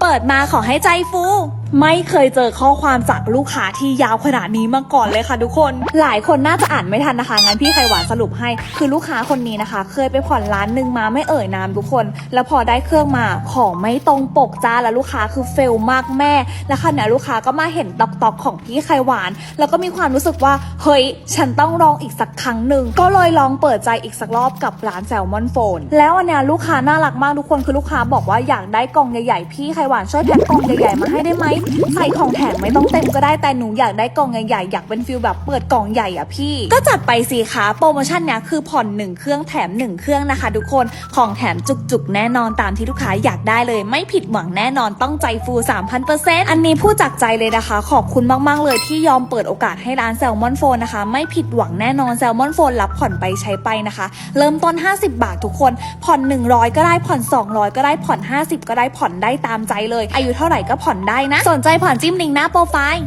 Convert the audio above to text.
เปิดมาขอให้ใจฟู ไม่เคยเจอข้อความจากลูกค้าที่ยาวขนาดนี้มาก่อนเลยค่ะทุกคน หลายคนน่าจะอ่านไม่ทันนะคะ งั้นพี่ไขหวานสรุปให้ คือลูกค้าคนนี้นะคะ เคยไปผ่อนร้านหนึ่งมาไม่เอ่ยนามทุกคน แล้วพอได้เครื่องมาของไม่ตรงปกจ้าแล้วลูกค้าคือเฟลมากแม่ แล้วคันนี้ยลูกค้าก็มาเห็นตอกตอกของพี่ไขหวาน แล้วก็มีความรู้สึกว่าเฮ้ยฉันต้องลองอีกสักครั้งหนึ่งก็เลยลองเปิดใจอีกสักรอบกับร้านแซลมอนโฟนแล้วอันเนี้ยลูกค้าน่ารักมากทุกคนคือลูกค้าบอกว่าอยากได้กล่องใหญ่ๆพี่ไขหวานช่วยแพ็คกล่องใหญ่ๆมาให้ได้ไหมใส่ของแถมไม่ต้องเต็มก็ได้แต่หนูอยากได้กล่องใหญ่ๆอยากเป็นฟิลแบบเปิดกล่องใหญ่อะพี่ ก็จัดไปสิคะโปรโมชั่นเนี้ยคือผ่อนหนึ่งเครื่องแถมหนึ่งเครื่องนะคะทุกคนของแถมจุกๆแน่นอนตามที่ลูกค้าอยากได้เลย ไม่ผิดหวังแน่นอนต้องใจฟู 3,000%อันนี้พูดจากใจเลยนะคะ ขอบคุณมากๆเลยที่ยอมเปิดโอกาสให้ร้านแซลมอนโฟนนะคะไม่ผิดหวังแน่นอนแซลมอนโฟนรับผ่อนไปใช้ไปนะคะ เริ่มต้น 50 บาททุกคน ผ่อน 100 ก็ได้ผ่อน 200 ก็ได้ผ่อน 50 ก็ได้ผ่อนได้ตามใจเลย อายุเท่าไหร่ก็ผ่อนได้นะ สนใจผ่อนจิ้มลิงก์หน้าโปรไฟล์